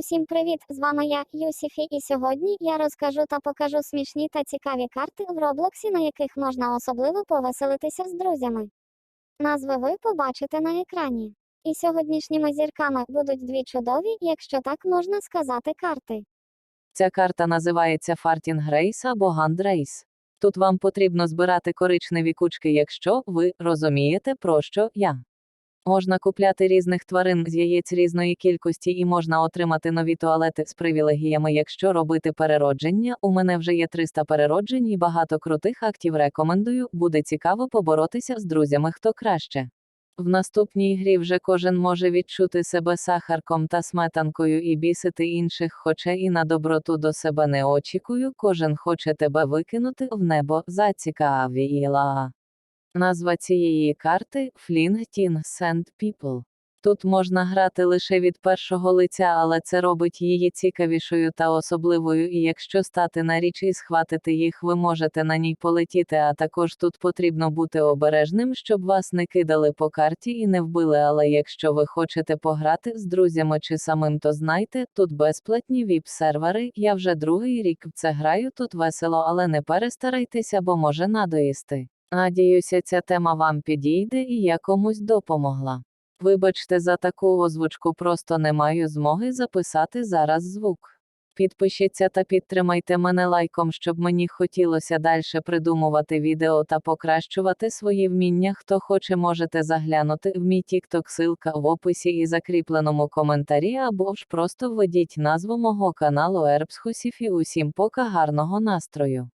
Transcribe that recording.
Усім привіт! З вами я, Юсіфі, і сьогодні я розкажу та покажу смішні та цікаві карти в Роблоксі, на яких можна особливо повеселитися з друзями. Назви ви побачите на екрані. І сьогоднішніми зірками будуть дві чудові, якщо так можна сказати, карти. Ця карта називається Farting Grace або Race. Тут вам потрібно збирати коричневі кучки, якщо ви розумієте, про що я. Можна купляти різних тварин з яєць різної кількості і можна отримати нові туалети з привілегіями, якщо робити переродження. У мене вже є 300 перероджень і багато крутих актів рекомендую, буде цікаво поборотися з друзями хто краще. В наступній грі вже кожен може відчути себе сахарком та сметанкою і бісити інших, хоча і на доброту до себе не очікую, кожен хоче тебе викинути в небо, зацікавіла. Назва цієї карти Flingtin Sand People. Тут можна грати лише від першого лиця, але це робить її цікавішою та особливою, і якщо стати на річ і схватити їх, ви можете на ній полетіти, а також тут потрібно бути обережним, щоб вас не кидали по карті і не вбили. Але якщо ви хочете пограти з друзями чи самим, то знайте, тут безплатні віп-сервери. Я вже другий рік в це граю, тут весело, але не перестарайтеся, бо може надоїсти. Надіюся, ця тема вам підійде і я комусь допомогла. Вибачте за таку озвучку, просто не маю змоги записати зараз звук. Підпишіться та підтримайте мене лайком, щоб мені хотілося далі придумувати відео та покращувати свої вміння. Хто хоче, можете заглянути в мій TikTok, ссылка в описі і закріпленому коментарі, або ж просто введіть назву мого каналу Ербсхусів і усім пока гарного настрою.